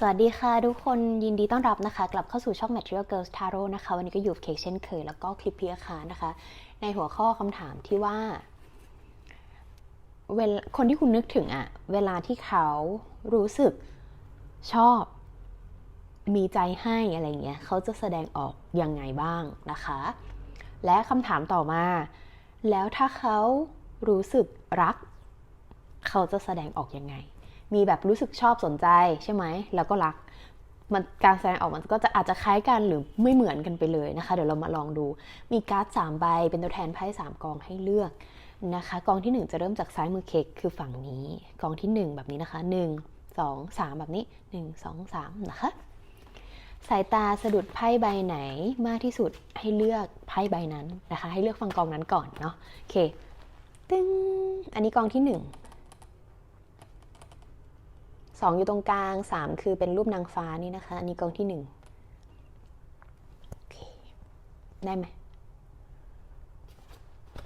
สวัสดีค่ะทุกคนยินดีต้อนรับนะคะ กลับเข้าสู่ช่อง Material Girls Tarot นะคะ วันนี้ก็อยู่กับเคกเช่นเคย แล้วก็คลิปพี่อาคานะคะ ในหัวข้อคำถามที่ว่าเวลาคนที่คุณนึกถึงอะเวลาที่เขารู้สึกชอบมีใจให้อะไรเงี้ยเขาจะแสดงออกยังไงบ้างนะคะ และคำถามต่อมา แล้วถ้าเขารู้สึกรัก เขาจะแสดงออกยังไง มีแบบรู้สึกชอบสนใจใช่ไหมแล้วก็รักมันการแสดงออกมันก็จะอาจจะคล้ายกันหรือไม่เหมือนกันไปเลยนะคะ เดี๋ยวเรามาลองดู มีการ์ด3ใบเป็นตัวแทนไพ่3กองให้เลือกนะคะ กองที่ 1 จะเริ่มจากซ้ายมือเค้กคือฝั่งนี้ กองที่ 1 แบบนี้นะคะ 1 2 3 แบบนี้ 1 2 3 นะคะ สายตาสะดุดไพ่ใบไหนมากที่สุดให้เลือกไพ่ใบนั้นนะคะ ให้เลือกฟังกองนั้นก่อนเนาะโอเคตึ้งอันนี้กองที่ห สองอยู่ตรงกลางสามคือเป็นรูปนางฟ้านี่นะคะ อันนี้กองที่หนึ่งได้ไหม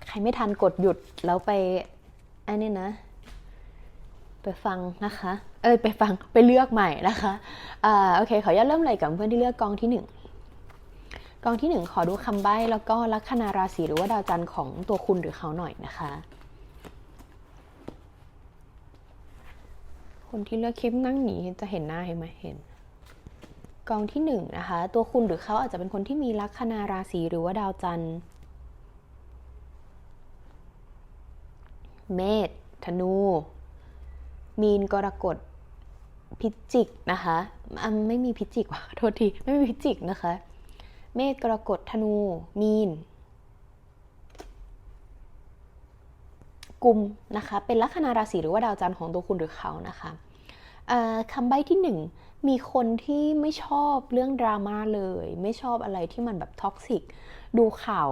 ใครไม่ทันกดหยุดแล้วไปอันนี้นะ ไปฟังนะคะ เอ้ยไปฟังไปเลือกใหม่นะคะอ่าโอเค ขออนุญาตเริ่มเลยกับเพื่อนที่เลือกกองที่หนึ่งกองที่หนึ่งขอดูคำใบ้แล้วก็ลัคนาราศีหรือว่าดาวจันทร์ของตัวคุณหรือเขาหน่อยนะคะ คนที่เลือกคลิปนั่งหนีจะเห็นหน้าเห็นไหมเห็น กองที่หนึ่งนะคะ ตัวคุณหรือเขาอาจจะเป็นคนที่มีลัคนาราศีหรือว่าดาวจันทร์เมษธนู มีนกรกฎพิจิกนะคะอะไม่มีพิจิกว่ะโทษที ไม่มีพิจิกนะคะ เมษกรกฎธนู มีน กุมนะคะ เป็นลัคนาราศีหรือว่าดาวจันทร์ของตัวคุณหรือเขานะคะคำใบ้ที่หนึ่งมีคนที่ไม่ชอบเรื่องดราม่าเลย ไม่ชอบอะไรที่มันแบบท็อกซิกดูข่าว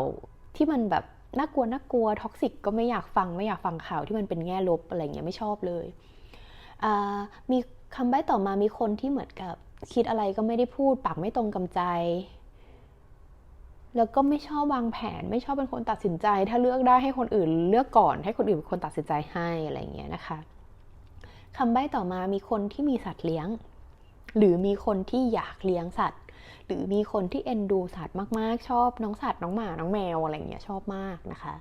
ที่มันแบบน่ากลัวน่ากลัวท็อกซิกก็ไม่อยากฟังไม่อยากฟังข่าวที่มันเป็นแง่ลบอะไรเงี้ยไม่ชอบเลยมีคำใบ้ต่อมามีคนที่เหมือนกับคิดอะไรก็ไม่ได้พูด ปากไม่ตรงกำใจ แล้วก็ไม่ชอบวางแผน ไม่ชอบเป็นคนตัดสินใจ ถ้าเลือกได้ให้คนอื่นเลือกก่อน ให้คนอื่นเป็นคนตัดสินใจให้อะไรเงี้ยนะคะคำใบ้ต่อมามีคนที่มีสัตว์เลี้ยง หรือมีคนที่อยากเลี้ยงสัตว์ หรือมีคนที่เอ็นดูสัตว์มากๆ ชอบน้องสัตว์น้องหมาน้องแมวอะไรเงี้ยชอบมากนะคะ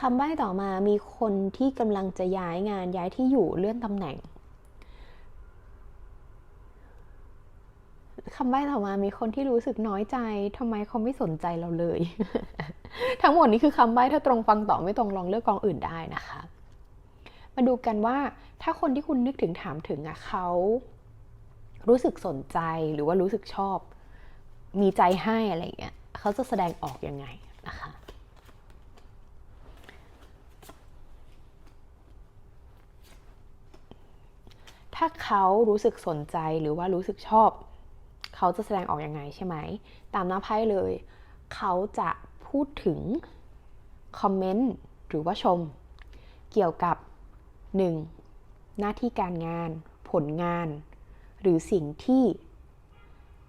คำใบ้ต่อมามีคนที่กำลังจะย้ายงานย้ายที่อยู่เลื่อนตำแหน่ง คำใบ้ต่อมามีคนที่รู้สึกน้อยใจทำไมเขาไม่สนใจเราเลย ทั้งหมดนี้คือคำใบ้ถ้าตรงฟังต่อไม่ตรงลองเลือกกองอื่นได้นะคะ มาดูกันว่าถ้าคนที่คุณนึกถึงถามถึงอะเขารู้สึกสนใจหรือว่ารู้สึกชอบ มีใจให้อะไรอย่างเงี้ยเขาจะแสดงออกยังไงนะคะถ้าเขารู้สึกสนใจหรือว่ารู้สึกชอบ เขาจะแสดงออกยังไงใช่ไหม ตามหน้าไพ่เลย เขาจะพูดถึงคอมเมนต์หรือว่าชม เกี่ยวกับ 1. หน้าที่การงาน ผลงาน หรือสิ่งที่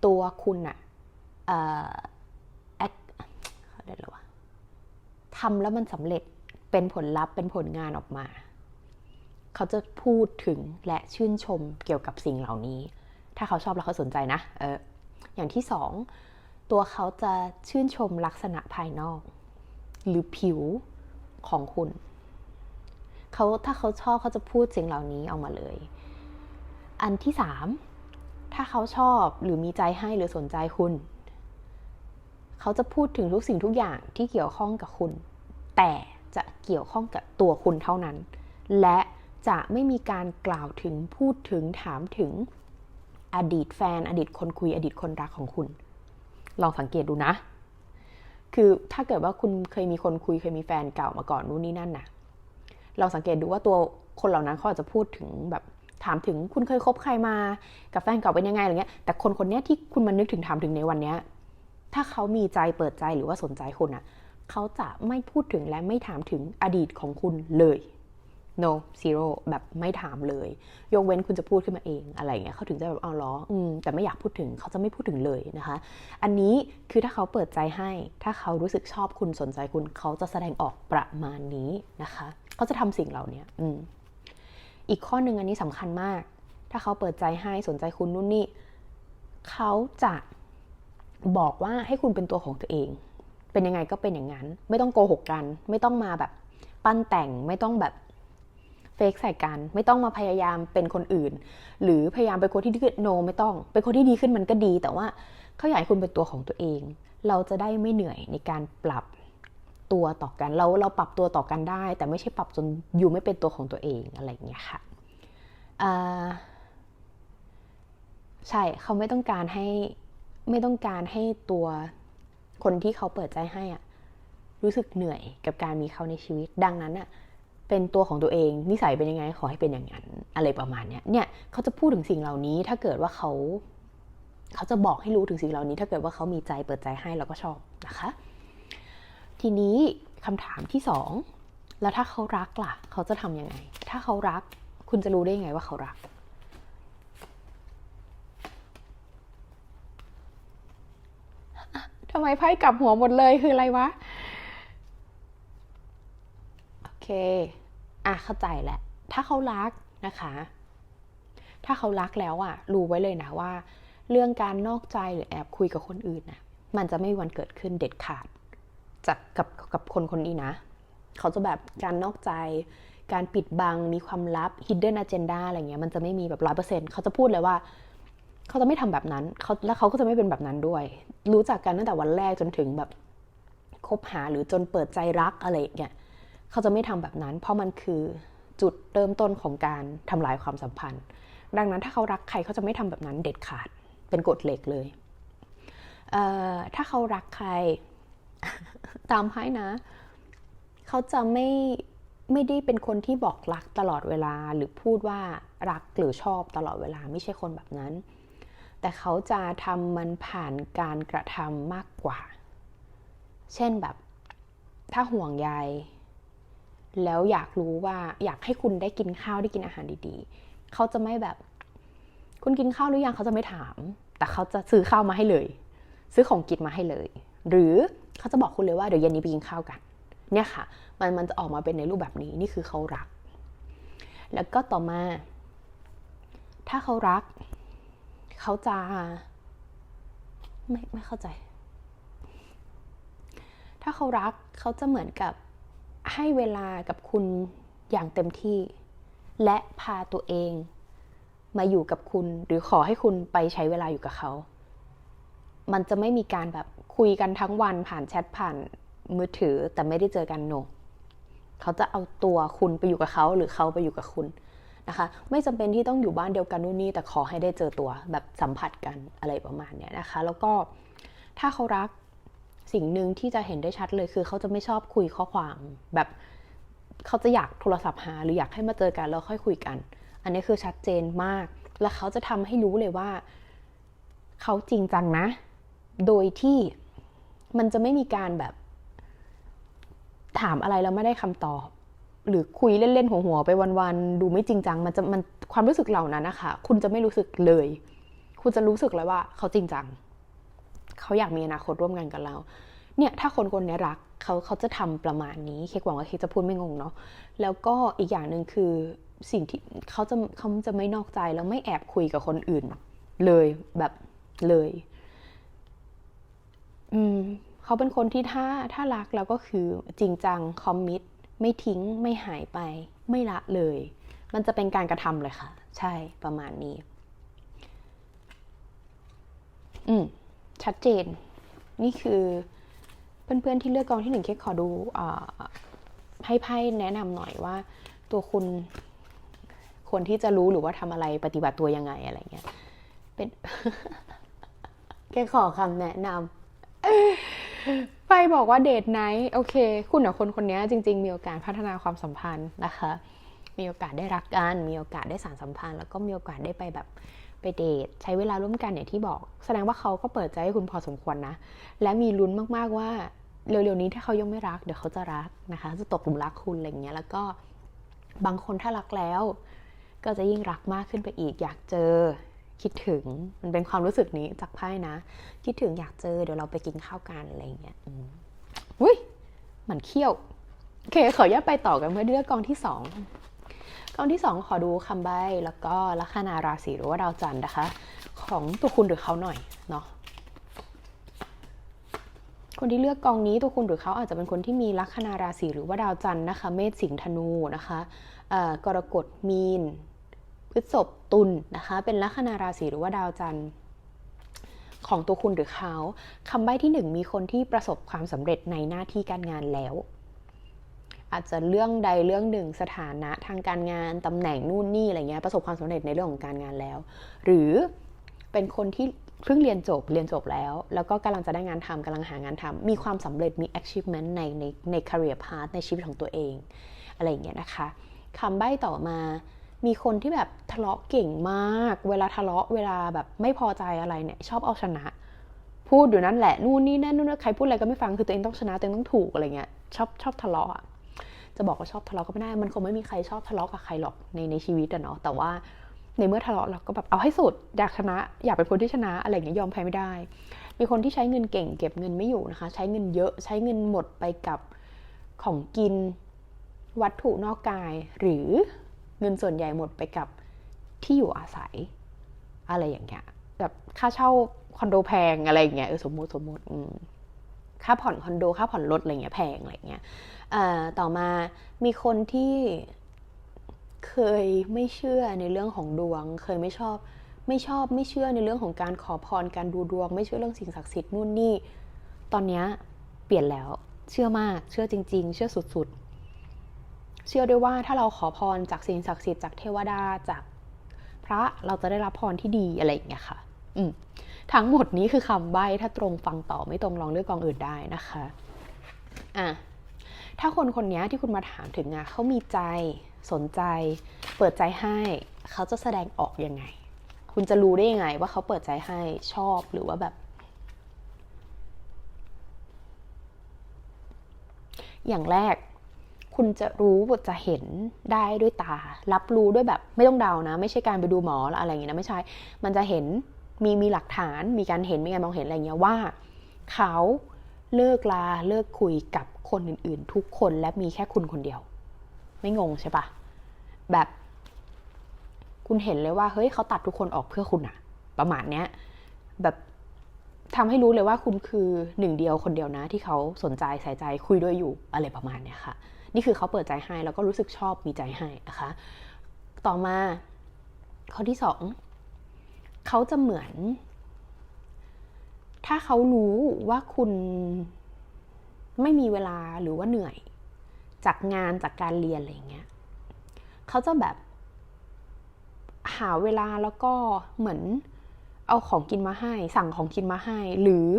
ตัวคุณอะเอ่อเขาเรียกอะไรวะทำแล้วมันสำเร็จเป็นผลลัพธ์เป็นผลงานออกมา เขาจะพูดถึงและชื่นชมเกี่ยวกับสิ่งเหล่านี้ ถ้าเขาชอบแล้วเขาสนใจนะเอออย่างที่สองตัวเขาจะชื่นชมลักษณะภายนอก หรือผิวของคุณเขาถ้าเขาชอบเขาจะพูดสิ่งเหล่านี้ออกมาเลย อันที่สามถ้าเขาชอบหรือมีใจให้หรือสนใจคุณ เขาจะพูดถึงทุกสิ่งทุกอย่างที่เกี่ยวข้องกับคุณ แต่จะเกี่ยวข้องกับตัวคุณเท่านั้น และจะไม่มีการกล่าวถึงพูดถึงถามถึง อดีตแฟน อดีตคนคุยอดีตคนรักของคุณ ลองสังเกตดูนะ คือถ้าเกิดว่าคุณเคยมีคนคุยเคยมีแฟนเก่ามาก่อนนู่นนี่นั่นนะลองสังเกตดูว่าตัวคนเหล่านั้นเขาอาจจะพูดถึงแบบถามถึงคุณเคยคบใครมากับแฟนเก่าเป็นยังไงอะไรเงี้ย แต่คนคนนี้ที่คุณมานึกถึงถามถึงในวันเนี้ยถ้าเขามีใจเปิดใจหรือว่าสนใจคุณอะ เขาจะไม่พูดถึงและไม่ถามถึงอดีตของคุณเลย no zero แบบไม่ถามเลย ยกเว้นคุณจะพูดขึ้นมาเองอะไรเงี้ยเขาถึงจะแบบเอาล้ออืมแต่ไม่อยากพูดถึงเขาจะไม่พูดถึงเลยนะคะ อันนี้คือถ้าเขาเปิดใจให้ ถ้าเขารู้สึกชอบคุณสนใจคุณ เขาจะแสดงออกประมาณนี้นะคะ เขาจะทำสิ่งเหล่านี้อืมอีกข้อหนึ่งอันนี้สำคัญมาก ถ้าเขาเปิดใจให้สนใจคุณนู่นนี่เขาจะบอกว่าให้คุณเป็นตัวของตัวเอง เป็นยังไงก็เป็นอย่างนั้น ไม่ต้องโกหกกัน ไม่ต้องมาแบบปั้นแต่งไม่ต้องแบบ เฟกใส่กัน ไม่ต้องมาพยายามเป็นคนอื่น หรือพยายามเป็นคนที่ดีขึ้นโน ไม่ต้อง เป็นคนที่ดีขึ้นมันก็ดี แต่ว่าเขาอยากให้คุณเป็นตัวของตัวเอง เราจะได้ไม่เหนื่อยในการปรับตัวต่อกัน เราเราปรับตัวต่อกันได้ แต่ไม่ใช่ปรับจนอยู่ไม่เป็นตัวของตัวเองอะไรอย่างเงี้ยค่ะใช่เขาไม่ต้องการให้ไม่ต้องการให้ตัวคนที่เขาเปิดใจให้อะรู้สึกเหนื่อยกับการมีเขาในชีวิต ดังนั้นอะ เป็นตัวของตัวเองนิสัยเป็นยังไงขอให้เป็นอย่างนั้น อะไรประมาณเนี้ยเนี่ยเขาจะพูดถึงสิ่งเหล่านี้ถ้าเกิดว่าเขาเขาจะบอกให้รู้ถึงสิ่งเหล่านี้ ถ้าเกิดว่าเขามีใจเปิดใจให้เราก็ชอบนะคะ ทีนี้คำถามที่สองแล้วถ้าเขารักล่ะ เขาจะทำยังไง ถ้าเขารัก คุณจะรู้ได้ยังไงว่าเขารัก ทำไมไพ่กลับหัวหมดเลยคืออะไรวะ โอเค อะเข้าใจแหละ ถ้าเขารักนะคะ ถ้าเขารักแล้วอะรู้ไว้เลยนะว่า เรื่องการนอกใจหรือแอบคุยกับคนอื่นนะมันจะไม่มีวันเกิดขึ้นเด็ดขาด จากกับกับคนคนนี้นะ เขาจะแบบการนอกใจ การปิดบัง มีความลับ hidden agenda อะไรเงี้ย มันจะไม่มีแบบร้อยเปอร์เซ็นต์เขาจะพูดเลยว่า เขาจะไม่ทำแบบนั้นเขาและเขาก็จะไม่เป็นแบบนั้นด้วย รู้จักกันตั้งแต่วันแรกจนถึงแบบคบหาหรือจนเปิดใจรักอะไรอย่างเงี้ย เขาจะไม่ทำแบบนั้น เพราะมันคือจุดเริ่มต้นของการทำลายความสัมพันธ์ ดังนั้นถ้าเขารักใครเขาจะไม่ทำแบบนั้นเด็ดขาด เป็นกฎเหล็กเลยเถ้าเขารักใครตามไพ่นะ เขาจะไม่ไม่ได้เป็นคนที่บอกรักตลอดเวลาหรือพูดว่ารักหรือชอบตลอดเวลาไม่ใช่คนแบบนั้น แต่เขาจะทำมันผ่านการกระทำมากกว่า เช่นแบบ ถ้าห่วงใย แล้วอยากรู้ว่าอยากให้คุณได้กินข้าวได้กินอาหารดีๆ เขาจะไม่แบบ คุณกินข้าวหรือยังเขาจะไม่ถาม แต่เขาจะซื้อข้าวมาให้เลย ซื้อของกินมาให้เลย หรือเขาจะบอกคุณเลยว่าเดี๋ยวเย็นนี้ไปกินข้าวกัน เนี่ยค่ะ มันมันจะออกมาเป็นในรูปแบบนี้นี่คือเขารัก แล้วก็ต่อมา ถ้าเขารัก เขาจะไม่ไม่เข้าใจ ถ้าเขารักเขาจะเหมือนกับ ให้เวลากับคุณอย่างเต็มที่ และพาตัวเองมาอยู่กับคุณ หรือขอให้คุณไปใช้เวลาอยู่กับเขา มันจะไม่มีการแบบคุยกันทั้งวันผ่านแชทผ่านมือถือแต่ไม่ได้เจอกันโน เขาจะเอาตัวคุณไปอยู่กับเขาหรือเขาไปอยู่กับคุณนะคะ ไม่จำเป็นที่ต้องอยู่บ้านเดียวกันนู่นนี่แต่ขอให้ได้เจอตัวแบบสัมผัสกันอะไรประมาณเนี้ยนะคะ แล้วก็ถ้าเขารัก สิ่งหนึ่งที่จะเห็นได้ชัดเลยคือเขาจะไม่ชอบคุยข้อความแบบเขาจะอยากโทรศัพท์หา หรืออยากให้มาเจอกันแล้วค่อยคุยกัน อันนี้คือชัดเจนมาก และเขาจะทำให้รู้เลยว่า เขาจริงจังนะ โดยที่มันจะไม่มีการแบบ ถามอะไรแล้วไม่ได้คำตอบ หรือคุยเล่นๆหัวๆไปวันๆดูไม่จริงจัง มันจะมันความรู้สึกเหล่านั้นนะคะคุณจะไม่รู้สึกเลย คุณจะรู้สึกเลยว่า เขาจริงจัง เขาอยากมีอนาคตร่วมกันกับเรา เนี่ยถ้าคนคนนี้รักเขาเขาจะทำประมาณนี้ เคกหวังว่าเคกจะพูดไม่งงเนาะ แล้วก็อีกอย่างหนึ่งคือสิ่งที่เขาจะเขาจะไม่นอกใจแล้วไม่แอบคุยกับคนอื่น เลยแบบเลย อืมเขาเป็นคนที่ถ้าถ้ารักแล้วก็คือจริงจังคอมมิตไม่ทิ้งไม่หายไป ไม่ละเลย มันจะเป็นการกระทำเลยค่ะ ใช่ประมาณนี้ อืม ชัดเจน นี่คือเพื่อนๆที่เลือกกองที่หนึ่งเคกขอดูอให้ไพ่แนะนำหน่อยว่า ตัวคุณควรที่จะรู้หรือว่าทำอะไรปฏิบัติตัวยังไงอะไรเงี้ย เป็นแกขอคำแนะนำไปบอกว่าเดทไนท์โอเค คุณกับคนคนนี้จริง ๆ มีโอกาสพัฒนาความสัมพันธ์นะคะ มีโอกาสได้รักกัน มีโอกาสได้สานสัมพันธ์ แล้วก็มีโอกาสได้ไปแบบ ไปเดทใช้เวลาร่วมกันอย่างที่บอก แสดงว่าเขาก็เปิดใจให้คุณพอสมควรนะ และมีลุ้นมากๆว่าเร็วๆนี้ถ้าเขายังไม่รักเดี๋ยวเขาจะรักนะคะ จะตกหลุมรักคุณอะไรเงี้ยแล้วก็บางคนถ้ารักแล้ว ก็จะยิ่งรักมากขึ้นไปอีก อยากเจอคิดถึงมันเป็นความรู้สึกนี้จากไพ่นะ คิดถึงอยากเจอเดี๋ยวเราไปกินข้าวกันอะไรเงี้ยอุ้ยมันเขี้ยวโอเคขออนุญาตไปต่อกันเพื่อเลือกกองที่สอง กองที่สองขอดูคำใบ้ แล้วก็ลัคนาราศีหรือว่าดาวจันทร์นะคะ ของตัวคุณหรือเขาหน่อยเนาะคนที่เลือกกองนี้ตัวคุณหรือเขาอาจจะเป็นคนที่มีลัคนาราศีหรือว่าดาวจันทร์นะคะ เมษสิงห์ธนูนะคะกรกฎมีนพฤษภตุลนะคะ เป็นลัคนาราศีหรือว่าดาวจันทร์ของตัวคุณหรือเขาคำใบ้ที่หนึ่งมีคนที่ประสบความสำเร็จในหน้าที่การงานแล้ว อาจจะเรื่องใดเรื่องหนึ่งสถานะทางการงานตำแหน่งนู่นนี่อะไรเงี้ยประสบความสำเร็จในเรื่องของการงานแล้ว หรือเป็นคนที่เพิ่งเรียนจบเรียนจบแล้ว แล้วก็กำลังจะได้งานทำกำลังหางานทำมีความสำเร็จมี achievement ในในใน career path ในชีวิตของตัวเอง อะไรอย่างเงี้ยนะคะคำใบ้ต่อมามีคนที่แบบทะเลาะเก่งมาก เวลาทะเลาะเวลาแบบไม่พอใจอะไรเนี่ยชอบเอาชนะ พูดอยู่นั่นแหละนู่นนี่นั่นนู่นนนใครพูดอะไรก็ไม่ฟังคือตัวเองต้องชนะตัวเองต้องถูกอะไรเงี้ยชอบชอบทะเลาะ จะบอกว่าชอบทะเลาะก็ไม่ได้ มันคงไม่มีใครชอบทะเลาะกับใครหรอกในในชีวิตอะเนาะ แต่ว่าในเมื่อทะเลาะเราก็แบบเอาให้สุด อยากชนะ อยากเป็นคนที่ชนะอะไรอย่างเงี้ยยอมแพ้ไม่ได้ มีคนที่ใช้เงินเก่งเก็บเงินไม่อยู่นะคะ ใช้เงินเยอะใช้เงินหมดไปกับของกินวัตถุนอกกาย หรือเงินส่วนใหญ่หมดไปกับที่อยู่อาศัย อะไรอย่างเงี้ยแบบค่าเช่าคอนโดแพงอะไรอย่างเงี้ยเออสมมติสมมติอืม ค่าผ่อนคอนโด ค่าผ่อนรถอะไรเงี้ยแพงอะไรเงี้ยเอ่อต่อมามีคนที่เคยไม่เชื่อในเรื่องของดวง เคยไม่ชอบ ไม่ชอบไม่เชื่อในเรื่องของการขอพรการดูดวง ไม่เชื่อเรื่องสิ่งศักดิ์สิทธิ์นู่นนี่ ตอนนี้เปลี่ยนแล้ว เชื่อมาก เชื่อจริง ๆ เชื่อสุดๆ เชื่อด้วยว่าถ้าเราขอพรจากสิ่งศักดิ์สิทธิ์จากเทวดาจากพระเราจะได้รับพรที่ดีอะไรอย่างเงี้ยค่ะ อืม ทั้งหมดนี้คือคำใบ้ถ้าตรงฟังต่อไม่ตรงลองเลือกกองอื่นได้นะคะอะถ้าคนคนนี้ที่คุณมาถามถึงอะเขามีใจสนใจ เปิดใจให้เขาจะแสดงออกยังไง คุณจะรู้ได้ยังไง ว่าเขาเปิดใจให้ชอบหรือว่าแบบ อย่างแรกคุณจะรู้จะเห็นได้ด้วยตา รับรู้ด้วยแบบ ไม่ต้องเดานะ ไม่ใช่การไปดูหมออะไรอย่างเงี้นะไม่ใช่ มันจะเห็น มีมีหลักฐานมีการเห็นมีการมองเห็นอะไรเงี้ยว่า เขาเลิกลาเลิกคุยกับคนอื่นๆ ทุกคนและมีแค่คุณคนเดียว ไม่งงใช่ปะแบบคุณเห็นเลยว่าเฮ้ยเขาตัดทุกคนออกเพื่อคุณอะประมาณเนี้ยแบบทำให้รู้เลยว่าคุณคือหนึ่งเดียวคนเดียวนะ ที่เขาสนใจใส่ใจคุยด้วยอยู่อะไรประมาณเนี้ยค่ะ นี่คือเขาเปิดใจให้แล้วก็รู้สึกชอบมีใจให้นะคะ ต่อมาข้อที่สอง เขาจะเหมือน ถ้าเขารู้ว่าคุณไม่มีเวลาหรือว่าเหนื่อย จากงานจากการเรียนอะไรเงี้ยเขาจะแบบ หาเวลาแล้วก็เหมือน เอาของกินมาให้ สั่งของกินมาให้ หรือ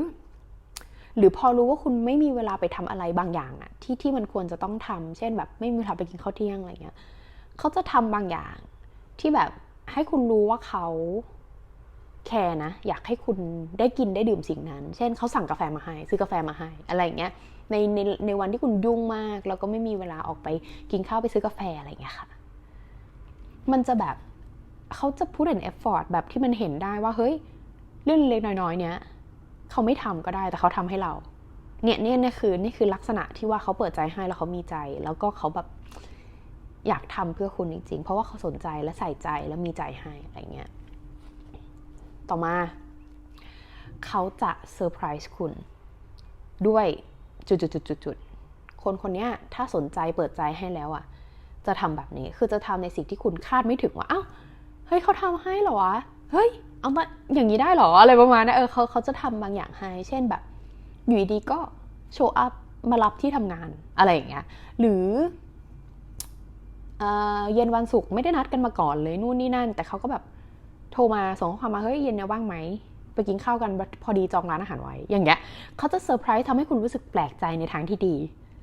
หรือพอรู้ว่าคุณไม่มีเวลาไปทำอะไรบางอย่างอะที่ที่มันควรจะต้องทำเช่นแบบ ไม่มีเวลาไปกินข้าวเที่ยงอะไรเงี้ยเขาจะทำบางอย่างที่แบบให้คุณรู้ว่าเขา แคร์นะอยากให้คุณได้กินได้ดื่มสิ่งนั้น เช่นเขาสั่งกาแฟมาให้ซื้อกาแฟมาให้อะไรเงี้ยในในในวันที่คุณยุ่งมากแล้วก็ไม่มีเวลาออกไปกินข้าวไปซื้อกาแฟอะไรเงี้ยค่ะ มันจะแบบเขาจะพูดเ n นเอฟฟอร์ตแบบที่มันเห็นได้ว่าเฮ้ยเรื่องเล็กน้อยๆเนี้ยเขาไม่ทำก็ได้แต่เขาทำให้เรา เนี่ยเนี่ยเนี่ยคือนี่คือลักษณะที่ว่าเขาเปิดใจให้แล้วเขามีใจ แล้วก็เขาแบบอยากทำเพื่อคุณจริงๆ เพราะว่าเขาสนใจและใส่ใจและมีใจให้อะไรเงี้ย ต่อมา เขาจะเซอร์ไพรส์คุณ ด้วยจุดๆๆๆคนคนนี้ถ้าสนใจเปิดใจให้แล้วอะ จะทำแบบนี้คือจะทำในสิ่งที่คุณคาดไม่ถึงว่า เอ้า เฮ้ยเขาทำให้เหรอวะ เฮ้ย เอามาอย่างนี้ได้เหรอ อะไรประมาณนั้นเออเขาเขาจะทำบางอย่างให้ เช่นแบบ อยู่ดีๆก็โชว์อัพมารับที่ทำงานอะไรอย่างเงี้ย หรือเย็นวันศุกร์ไม่ได้นัดกันมาก่อนเลยนู่นนี่นั่น แต่เขาก็แบบ โทรมาส่งข้อความมาเฮ้ยเย็นเนี่ยว่างไหมไปกินข้าวกันพอดีจองร้านอาหารไว้ อย่างเงี้ยเขาจะเซอร์ไพรส์ทำให้คุณรู้สึกแปลกใจในทางที่ดี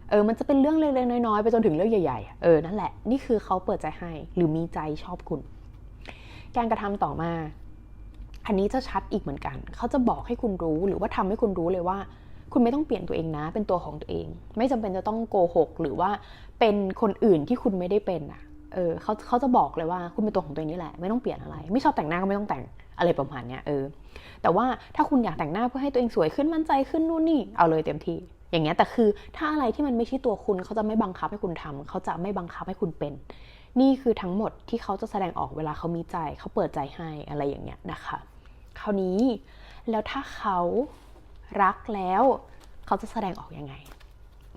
เออมันจะเป็นเรื่องเล็กๆน้อยๆไปจนถึงเรื่องใหญ่ๆเออนั่นแหละนี่คือเขาเปิดใจให้หรือมีใจชอบคุณ การกระทำต่อมา อันนี้จะชัดอีกเหมือนกัน เขาจะบอกให้คุณรู้หรือว่าทำให้คุณรู้เลยว่า คุณไม่ต้องเปลี่ยนตัวเองนะ เป็นตัวของตัวเอง ไม่จำเป็นจะต้องโกหก หรือว่าเป็นคนอื่นที่คุณไม่ได้เป็นอะ เออเขาเขาจะบอกเลยว่าคุณเป็นตัวของตัวเองนี่แหละ ไม่ต้องเปลี่ยนอะไร ไม่ชอบแต่งหน้าก็ไม่ต้องแต่งอะไรประมาณเนี้ยเออ แต่ว่าถ้าคุณอยากแต่งหน้าเพื่อให้ตัวเองสวยขึ้นมั่นใจขึ้นนู่นนี่เอาเลยเต็มที่ อย่างเงี้ยแต่คือถ้าอะไรที่มันไม่ใช่ตัวคุณเขาจะไม่บังคับให้คุณทำเขาจะไม่บังคับให้คุณเป็น นี่คือทั้งหมดที่เขาจะแสดงออกเวลาเขามีใจ เขาเปิดใจให้อะไรอย่างเงี้ยนะคะ คราวนี้แล้วถ้าเขารักแล้ว เขาจะแสดงออกยังไง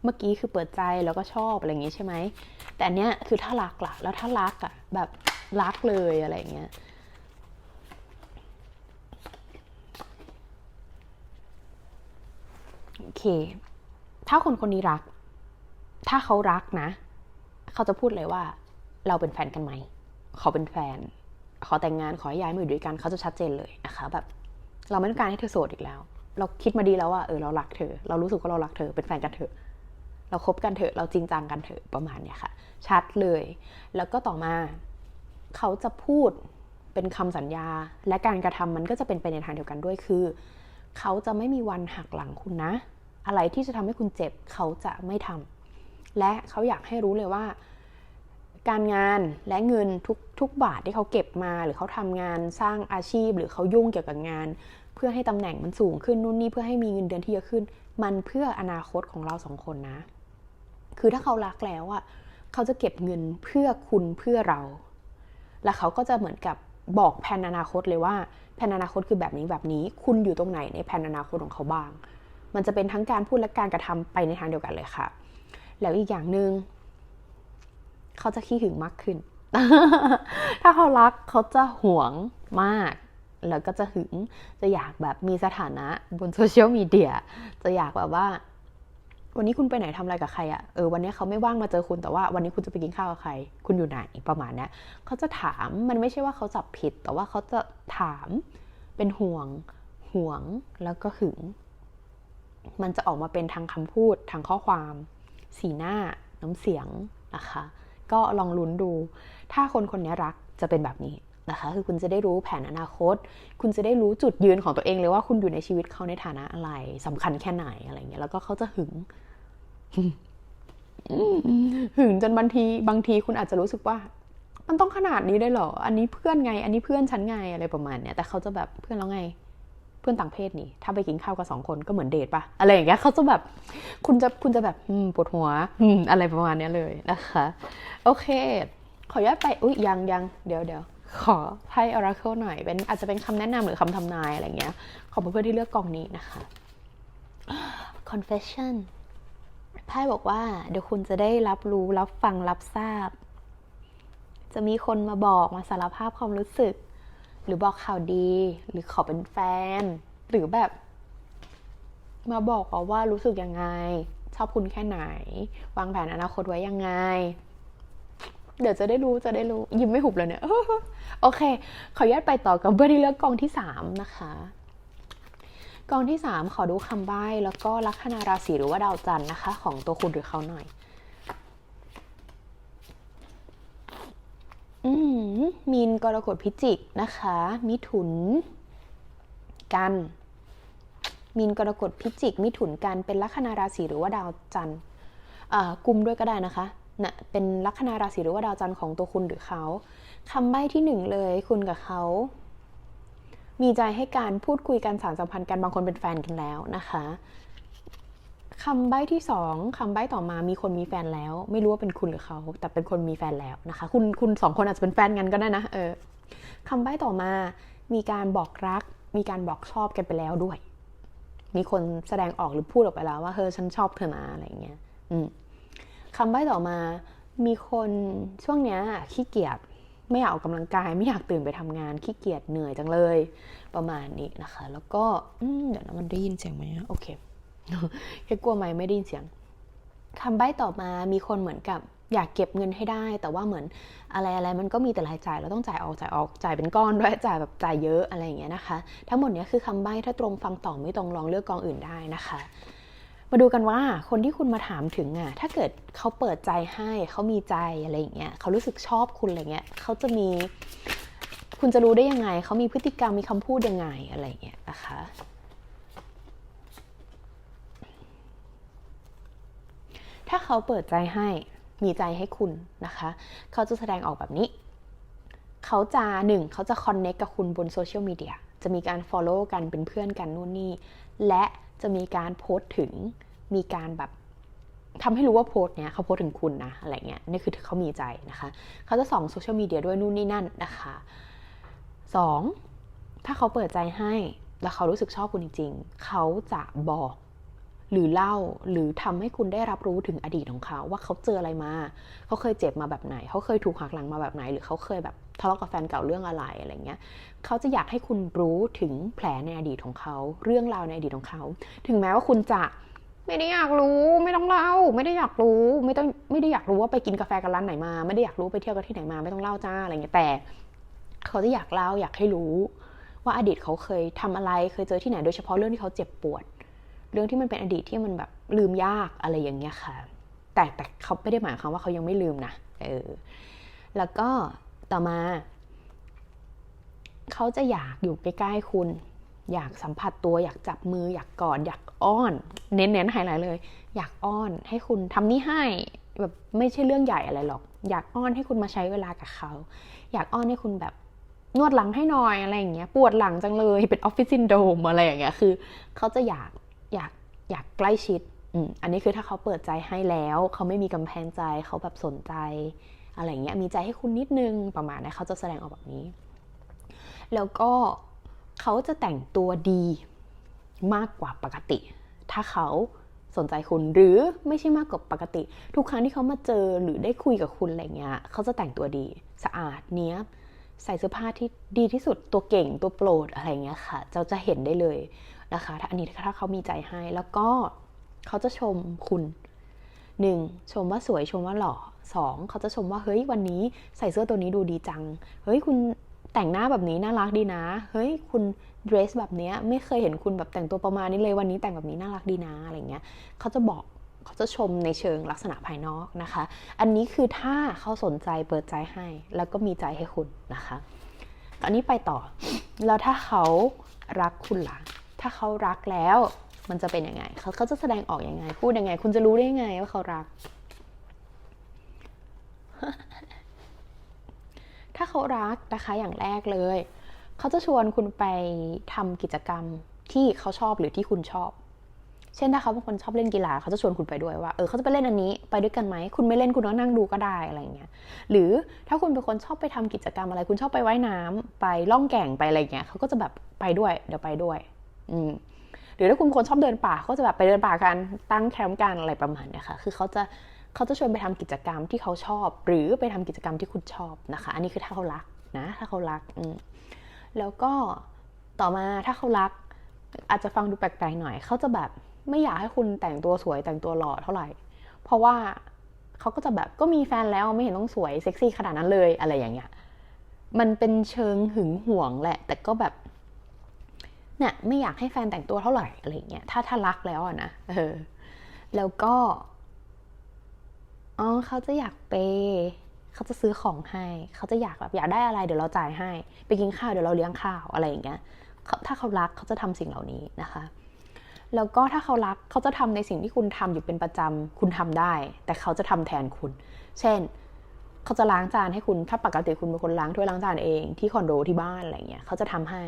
เมื่อกี้คือเปิดใจแล้วก็ชอบอะไรอย่างงี้ใช่ไหม แต่อันเนี้ยคือถ้ารักล่ะ แล้วถ้ารักอะแบบรักเลยอะไรอย่างเงี้ยโอเค ถ้าคนคนนี้รัก ถ้าเขารักนะ เขาจะพูดเลยว่า เราเป็นแฟนกันไหม เขาเป็นแฟน ขอแต่งงานขอให้ย้ายมาอยู่ด้วยกันเขาจะชัดเจนเลยนะคะแบบ เราไม่ต้องการให้เธอโสดอีกแล้ว เราคิดมาดีแล้วว่าเออเรารักเธอ เรารู้สึกว่าเรารักเธอ เป็นแฟนกันเถอะ เราคบกันเถอะเราจริงจังกันเถอะประมาณเนี้ยค่ะ ชัดเลย แล้วก็ต่อมาเขาจะพูดเป็นคำสัญญา และการกระทำมันก็จะเป็นไปในทางเดียวกันด้วยคือ เขาจะไม่มีวันหักหลังคุณนะ อะไรที่จะทำให้คุณเจ็บเขาจะไม่ทำและเขาอยากให้รู้เลยว่า การงานและเงินทุกทุกบาทที่เขาเก็บมาหรือเขาทำงานสร้างอาชีพ หรือเขายุ่งเกี่ยวกับงาน เพื่อให้ตำแหน่งมันสูงขึ้นนู่นนี่เพื่อให้มีเงินเดือนที่เยอะขึ้น มันเพื่ออนาคตของเราสองคนนะ คือถ้าเขารักแล้วอะเขาจะเก็บเงินเพื่อคุณเพื่อเรา แล้วเขาก็จะเหมือนกับบอกแผนอนาคตเลยว่าแผนอนาคตคือแบบนี้แบบนี้ คุณอยู่ตรงไหนในแผนอนาคตของเขาบ้าง มันจะเป็นทั้งการพูดและการกระทำไปในทางเดียวกันเลยค่ะ แล้วอีกอย่างหนึ่งเขาจะขี้หึงมากขึ้น ถ้าเขารักเขาจะหวงมาก แล้วก็จะหึง จะอยากแบบมีสถานะบนโซเชียลมีเดีย จะอยากแบบว่า วันนี้คุณไปไหนทำอะไรกับใครอะ่ะเออวันนี้เขาไม่ว่างมาเจอคุณแต่ว่าวันนี้คุณจะไปกินข้าวกับใคร คุณอยู่ไหนประมาณนี้เขาจะถามมันไม่ใช่ว่าเขาจับผิด แต่ว่าเขาจะถามเป็นห่วง ห่วงแล้วก็หึง มันจะออกมาเป็นทางคำพูดทางข้อความ สีหน้า น้ำเสียงนะคะ ก็ลองลุ้นดู ถ้าคนคนนี้รักจะเป็นแบบนี้ นะคะคือคุณจะได้รู้แผนอนาคต คุณจะได้รู้จุดยืนของตัวเองเลยว่าคุณอยู่ในชีวิตเขาในฐานะอะไรสำคัญแค่ไหนอะไรเงี้ยแล้วก็เขาจะหึงหึงจนบางทีบางทีคุณอาจจะรู้สึกว่า มันต้องขนาดนี้ได้เหรอ อันนี้เพื่อนไง อันนี้เพื่อนฉันไงอะไรประมาณเนี้ยแต่เขาจะแบบเพื่อนแล้วไง เพื่อนต่างเพศนี่ ถ้าไปกินข้าวกับสองคนก็เหมือนเดทปะอะไรอย่างเงี้ยเขาจะแบบ คุณจะคุณจะแบบปวดหัวอะไรประมาณเนี้ยเลยนะคะ โอเค ขออนุญาตไปอุ้ยยังยังเดี๋ยวเดี๋ยว ขอไพ่ Oracle หน่อยเป็นอาจจะเป็นคำแนะนำหรือคำทำนายอะไรเงี้ย ของเพื่อนๆที่เลือกกองนี้นะคะ confession ไพ่บอกว่า เดี๋ยวคุณจะได้รับรู้รับฟังรับทราบ จะมีคนมาบอกมาสารภาพความรู้สึก หรือบอกข่าวดี หรือขอเป็นแฟน หรือแบบ มาบอกว่ารู้สึกยังไง ชอบคุณแค่ไหน วางแผนอนาคตไว้ยังไง เดี๋ยวจะได้รู้จะได้รู้ ยิ้มไม่หุบเลยเนี่ย โอเค ขออนุญาตไปต่อกับเบอร์ที่เลือกกองที่3นะคะ กองที่3ขอดูคำใบ้แล้วก็ลัคนาราศีหรือว่าดาวจันทร์นะคะ ของตัวคุณหรือเขาหน่อย อืมมีนกรกฎพิจิกนะคะ มิถุน กัน มีนกรกฎพิจิก มิถุนกันเป็นลัคนาราศีหรือว่าดาวจันทร์กุมด้วยก็ได้นะคะ นะ่ะเป็นลัคนาราศีหรือว่าดาวจันทร์ของตัวคุณหรือเขาคำใบ้ที่หนึ่งเลยคุณกับเขา มีใจให้การพูดคุยกันสารสัมพันธ์กันบางคนเป็นแฟนกันแล้วนะคะคำใบ้ที่สองคำใบ้ต่อมามีคนมีแฟนแล้ว ไม่รู้ว่าเป็นคุณหรือเขาแต่เป็นคนมีแฟนแล้วนะคะ คุณคุณสองคนอาจจะเป็นแฟนกันก็ได้นะเออคำใบ้ต่อมามีการบอกรัก มีการบอกชอบกันไปแล้วด้วย มีคนแสดงออกหรือพูดออกไปแล้วว่าเฮ้ยฉันชอบเธอนะอะไรเงี้ย อืม คำใบ้ต่อมา มีคนช่วงเนี้ยขี้เกียจไม่อยากออกกำลังกาย ไม่อยากตื่นไปทำงานขี้เกียจเหนื่อยจังเลย ประมาณนี้นะคะ แล้วก็เดี๋ยวนะมันได้ยินเสียงไหมโอเคแค่กลัวไหมไม่ได้ยินเสียงคำใบ้ต่อมามีคนเหมือนกับอยากเก็บเงินให้ได้ แต่ว่าเหมือนอะไรอะไรมันก็มีแต่รายจ่ายเราต้องจ่ายออกจ่ายออกจ่ายเป็นก้อนด้วยจ่ายแบบจ่ายเยอะอะไรอย่างเงี้ยนะคะ ทั้งหมดนี้คือคำใบ้ถ้าตรงฟังต่อไม่ตรงลองเลือกกองอื่นได้นะคะ มาดูกันว่าคนที่คุณมาถามถึงอะถ้าเกิดเขาเปิดใจให้เขามีใจอะไรอย่างเงี้ยเขารู้สึกชอบคุณอะไรเงี้ยเขาจะมี คุณจะรู้ได้ยังไง เขามีพฤติกรรมมีคำพูดยังไงอะไรเงี้ยนะคะถ้าเขาเปิดใจให้มีใจให้คุณนะคะ เขาจะแสดงออกแบบนี้ เขาจะหนึ่งเขาจะคอนเน็กกับคุณบนโซเชียลมีเดียจะมีการ Follow กันเป็นเพื่อนกันนู่นนี่ และ จะมีการโพสต์ถึงมีการแบบทำให้รู้ว่าโพสต์เนี้ยเขาโพสต์ถึงคุณนะอะไรเงี้ยนี่คือเขามีใจนะคะ เขาจะส่องโซเชียลมีเดียด้วยนู่นนี่นั่นนะคะสองถ้าเขาเปิดใจให้แล้วเขารู้สึกชอบคุณจริงๆ เขาจะบอก หรือเล่าหรือทำให้คุณได้รับรู้ถึงอดีตของเขา ว่าเขาเจออะไรมา เขาเคยเจ็บมาแบบไหน เขาเคยถูกหักหลังมาแบบไหน หรือเขาเคยแบบทะเลาะกับแฟนเก่าเรื่องอะไรอะไรเงี้ยเขาจะอยากให้คุณรู้ถึงแผลในอดีตของเขา เรื่องราวในอดีตของเขา ถึงแม้ว่าคุณจะไม่ได้อยากรู้ไม่ต้องเล่า ไม่ได้อยากรู้ไม่ต้องไม่ได้อยากรู้ว่าไปกินกาแฟกันร้านไหนมา ไม่ได้อยากรู้ไปเที่ยวกันที่ไหนมาไม่ต้องเล่าจ้าอะไรเงี้ยแต่ เขาจะอยากเล่าอยากให้รู้ ว่าอดีตเขาเคยทำอะไรเคยเจอที่ไหนโดยเฉพาะเรื่องที่เขาเจ็บปวด เรื่องที่มันเป็นอดีตที่มันแบบลืมยากอะไรอย่างเงี้ยค่ะ แต่แต่เขาไม่ได้หมายความว่าเขายังไม่ลืมนะเออแล้วก็ต่อมา เขาจะอยากอยู่ใกล้ๆคุณ อยากสัมผัสตัว อยากจับมือ อยากกอดอยากอ้อน เน้นๆไฮไลท์เลย อยากอ้อนให้คุณทำนี่ให้แบบไม่ใช่เรื่องใหญ่อะไรหรอก อยากอ้อนให้คุณมาใช้เวลากับเขา อยากอ้อนให้คุณแบบนวดหลังให้หน่อยอะไรอย่างเงี้ย ปวดหลังจังเลย เป็นออฟฟิศซินโดมอะไรอย่างเงี้ย คือ เขาจะอยาก อยากอยากใกล้ชิดอืมอันนี้คือถ้าเขาเปิดใจให้แล้ว เขาไม่มีกำแพงใจเขาแบบสนใจ อะไรเงี้ยมีใจให้คุณนิดนึงประมาณนี้เขาจะแสดงออกแบบนี้ แล้วก็เขาจะแต่งตัวดีมากกว่าปกติ ถ้าเขาสนใจคุณหรือไม่ใช่มากกว่าปกติ ทุกครั้งที่เขามาเจอหรือได้คุยกับคุณอะไรเงี้ยเขาจะแต่งตัวดี สะอาดเนี้ยใส่เสื้อผ้าที่ดีที่สุดตัวเก่งตัวโปรดอะไรเงี้ยค่ะเราจะเห็นได้เลย นะคะ ถ้าอันนี้ถ้าเขามีใจให้ แล้วก็เขาจะชมคุณหนึ่งชมว่าสวยชมว่าหล่อสองเขาจะชมว่าเฮ้ยวันนี้ใส่เสื้อตัวนี้ดูดีจัง เฮ้ยคุณแต่งหน้าแบบนี้น่ารักดีนะ เฮ้ยคุณเดรสแบบนี้ไม่เคยเห็นคุณแบบแต่งตัวประมาณนี้เลยวันนี้แต่งแบบนี้น่ารักดีนะอะไรเงี้ยเขาจะบอกเขาจะชมในเชิงลักษณะภายนอกนะคะ อันนี้คือถ้าเขาสนใจเปิดใจให้ แล้วก็มีใจให้คุณนะคะ อันนี้ไปต่อ แล้วถ้าเขารักคุณล่ะ ถ้าเขารักแล้ว มันจะเป็นยังไงเขาเขาจะแสดงออกยังไง พูดยังไง คุณจะรู้ได้ยังไงว่าเขารัก ถ้าเขารักนะคะอย่างแรกเลย เขาจะชวนคุณไปทำกิจกรรมที่เขาชอบหรือที่คุณชอบ เช่นถ้าเขาเป็นคนชอบเล่นกีฬาเขาจะชวนคุณไปด้วยว่า เออเขาจะไปเล่นอันนี้ ไปด้วยกันไหม คุณไม่เล่นคุณก็นั่งดูก็ได้อะไรเงี้ย หรือถ้าคุณเป็นคนชอบไปทำกิจกรรมอะไร คุณชอบไปไว่ายน้ำไปล่องแก่งไปอะไรเงี้ยเขาก็จะแบบไปด้วย เดี๋ยวไปด้วย อืมหรือถ้าคุณคนชอบเดินป่าเขาจะแบบไปเดินป่ากันตั้งแคมป์กันอะไรประมาณนี้ค่ะ คือเขาจะเขาจะชวนไปทำกิจกรรมที่เขาชอบ หรือไปทำกิจกรรมที่คุณชอบนะคะ อันนี้คือถ้าเขารักนะ ถ้าเขารักอืมแล้วก็ต่อมาถ้าเขารัก อาจจะฟังดูแปลกๆหน่อย เขาจะแบบไม่อยากให้คุณแต่งตัวสวยแต่งตัวหล่อเท่าไหร่ เพราะว่าเขาก็จะแบบก็มีแฟนแล้วไม่เห็นต้องสวยเซ็กซี่ขนาดนั้นเลยอะไรอย่างเงี้ยมันเป็นเชิงหึงหวงแหละ แต่ก็แบบ เนี่ยไม่อยากให้แฟนแต่งตัวเท่าไหร่อะไรเงี้ยถ้าถ้ารักแล้วอะนะเออแล้วก็อ๋อเขาจะอยากเปเขาจะซื้อของให้ เขาจะอยากแบบอยากได้อะไรเดี๋ยวเราจ่ายให้ ไปกินข้าวเดี๋ยวเราเลี้ยงข้าวอะไรอย่างเงี้ยถ้าเขารักเขาจะทำสิ่งเหล่านี้นะคะ แล้วก็ถ้าเขารักเขาจะทำในสิ่งที่คุณทำอยู่เป็นประจำคุณทำได้ แต่เขาจะทำแทนคุณ เช่น เขาจะล้างจานให้คุณถ้าปกติคุณเป็นคนล้างถ้วยล้างจานเองที่คอนโดที่บ้านอะไรเงี้ยเขาจะทำให้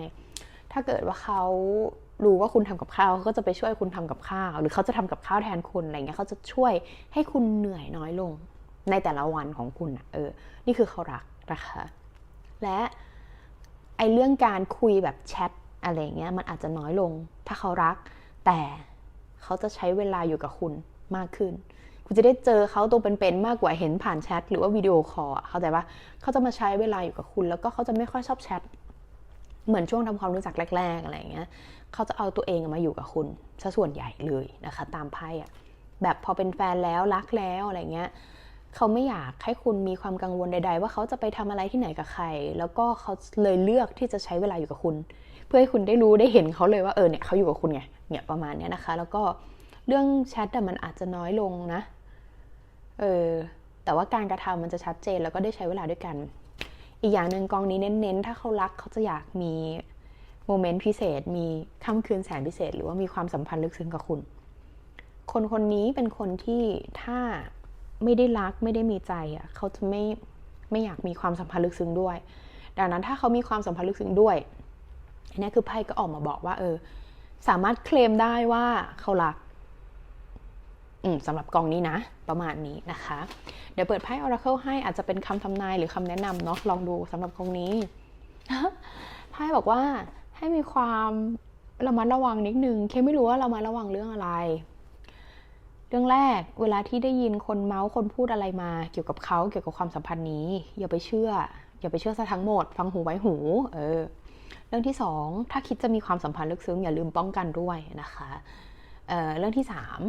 ถ้าเกิดว่าเขารู้ว่าคุณทำกับข้าวเขาก็จะไปช่วยคุณทำกับข้าว หรือเขาจะทำกับข้าวแทนคุณอะไรเงี้ยเขาจะช่วยให้คุณเหนื่อยน้อยลง ในแต่ละวันของคุณอะเออ นี่คือเขารักนะคะ และไอเรื่องการคุยแบบแชทอะไรเงี้ยมันอาจจะน้อยลง ถ้าเขารัก แต่เขาจะใช้เวลาอยู่กับคุณมากขึ้น คุณจะได้เจอเขาตัวเป็นๆมากกว่าเห็นผ่านแชทหรือว่าวิดีโอคอลเข้าใจปะเขาจะมาใช้เวลาอยู่กับคุณ แล้วก็เขาจะไม่ค่อยชอบแชท เหมือนช่วงทำความรู้จักแรก ๆ อะไรเงี้ยเขาจะเอาตัวเองมาอยู่กับคุณซะส่วนใหญ่เลยนะคะ ตามไพ่อะแบบพอเป็นแฟนแล้วรักแล้วอะไรเงี้ยเขาไม่อยากให้คุณมีความกังวลใด ๆ ว่าเขาจะไปทำอะไรที่ไหนกับใคร แล้วก็เขาเลยเลือกที่จะใช้เวลาอยู่กับคุณ เพื่อให้คุณได้รู้ได้เห็นเขาเลยว่าเออเนี่ยเขาอยู่กับคุณไงเนี่ยประมาณเนี้ยนะคะ แล้วก็เรื่องแชทแต่มันอาจจะน้อยลงนะเออแต่ว่าการกระทำมันจะชัดเจนแล้วก็ได้ใช้เวลาด้วยกัน อีกอย่างหนึ่งกองนี้เน้นๆ ถ้าเขารักเขาจะอยากมีโมเมนต์พิเศษ มีค่ำคืนแสนพิเศษ หรือว่ามีความสัมพันธ์ลึกซึ้งกับคุณ คนคนนี้เป็นคนที่ถ้าไม่ได้รักไม่ได้มีใจอะเขาจะไม่ไม่อยากมีความสัมพันธ์ลึกซึ้งด้วย ดังนั้นถ้าเขามีความสัมพันธ์ลึกซึ้งด้วยอันนี้คือไพ่ก็ออกมาบอกว่า เออ สามารถเคลมได้ว่าเขารัก สำหรับกองนี้นะ ประมาณนี้นะคะ เดี๋ยวเปิดไพ่ Oracle ให้อาจจะเป็นคำทำนายหรือคำแนะนำเนาะลองดูสำหรับกองนี้ไพ่บอกว่าให้มีความระมัดระวังนิดนึง เคไม่รู้ว่าเรามาระวังเรื่องอะไร เรื่องแรกเวลาที่ได้ยินคนเมาส์คนพูดอะไรมา เกี่ยวกับเขาเกี่ยวกับความสัมพันธ์นี้ อย่าไปเชื่อ อย่าไปเชื่อซะทั้งหมด ฟังหูไว้หู เออ เรื่องที่สองถ้าคิดจะมีความสัมพันธ์ลึกซึ้งอย่าลืมป้องกันด้วยนะคะเออเรื่องที่สาม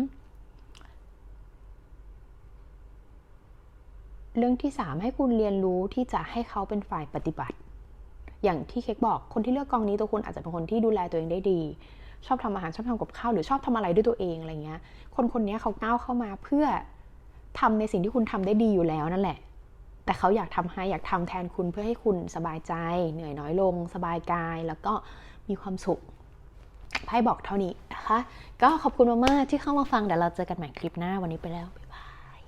เรื่องที่สามให้คุณเรียนรู้ที่จะให้เขาเป็นฝ่ายปฏิบัติ อย่างที่เค้กบอกคนที่เลือกกองนี้ตัวคุณอาจจะเป็นคนที่ดูแลตัวเองได้ดี ชอบทำอาหารชอบทำกับข้าวหรือชอบทำอะไรด้วยตัวเองอะไรเงี้ย คนคนนี้เขาก้าวเข้ามาเพื่อทำในสิ่งที่คุณทำได้ดีอยู่แล้วนั่นแหละ แต่เขาอยากทำให้อยากทำแทนคุณเพื่อให้คุณสบายใจ เหนื่อยน้อยลง สบายกาย แล้วก็มีความสุขไพ่บอกเท่านี้นะคะ ก็ขอบคุณมากๆที่เข้ามาฟังเดี๋ยวเราเจอกันใหม่คลิปหน้าวันนี้ไปแล้วบ๊ายบาย